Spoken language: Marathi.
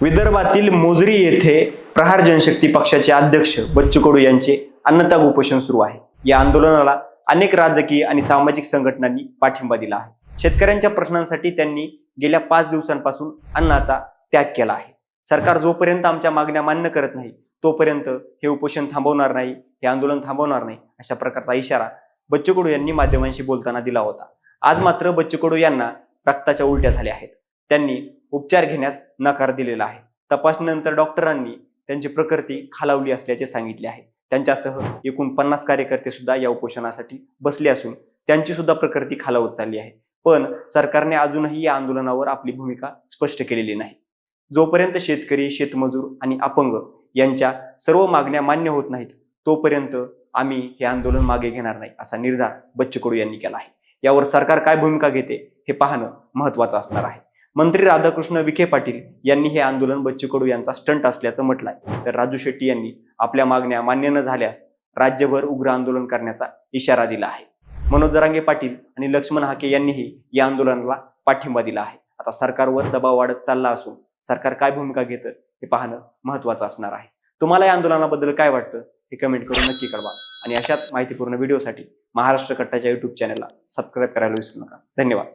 विदर्भातील मोजरी येथे प्रहार जनशक्ती पक्षाचे अध्यक्ष बच्चू कडू यांचे अन्नताग उपोषण सुरू आहे. या आंदोलनाला अनेक राजकीय आणि सामाजिक संघटनांनी पाठिंबा दिला आहे. शेतकऱ्यांच्या प्रश्नांसाठी त्यांनी गेल्या पाच दिवसांपासून अन्नाचा त्याग केला आहे. सरकार जोपर्यंत आमच्या मागण्या मान्य करत नाही तोपर्यंत हे उपोषण थांबवणार नाही हे आंदोलन थांबवणार नाही अशा प्रकारचा इशारा बच्चू कडू यांनी माध्यमांशी बोलताना दिला होता. आज मात्र बच्चू कडू यांना रक्ताच्या उलट्या झाल्या आहेत. त्यांनी उपचार घेण्यास नकार दिलेला आहे. तपासणीनंतर डॉक्टरांनी त्यांची प्रकृती खालावली असल्याचे सांगितले आहे. त्यांच्यासह एकूण पन्नास कार्यकर्ते सुद्धा या उपोषणासाठी बसले असून त्यांची सुद्धा प्रकृती खालावत चालली आहे. पण सरकारने अजूनही या आंदोलनावर आपली भूमिका स्पष्ट केलेली नाही. जोपर्यंत शेतकरी शेतमजूर आणि अपंग यांच्या सर्व मागण्या मान्य होत नाहीत तोपर्यंत आम्ही हे आंदोलन मागे घेणार नाही असा निर्धार बच्चू कडू यांनी केला आहे. यावर सरकार काय भूमिका घेते हे पाहणं महत्वाचं असणार आहे. मंत्री राधाकृष्ण विखे पाटील यांनी हे आंदोलन बच्चू कडू यांचा स्टंट असल्याचं म्हटलंय. तर राजू शेट्टी यांनी आपल्या मागण्या मान्य न झाल्यास राज्यभर उग्र आंदोलन करण्याचा इशारा दिला आहे. मनोज जरांगे पाटील आणि लक्ष्मण हाके यांनीही या आंदोलनाला पाठिंबा दिला आहे. आता सरकारवर दबाव वाढत चालला असून सरकार काय भूमिका घेतं हे पाहणं महत्वाचं असणार आहे. तुम्हाला या आंदोलनाबद्दल काय वाटतं हे कमेंट करून नक्की कळवा. आणि अशाच माहितीपूर्ण व्हिडिओसाठी महाराष्ट्र कट्टाच्या युट्यूब चॅनलला सबस्क्राईब करायला विसरू नका. धन्यवाद.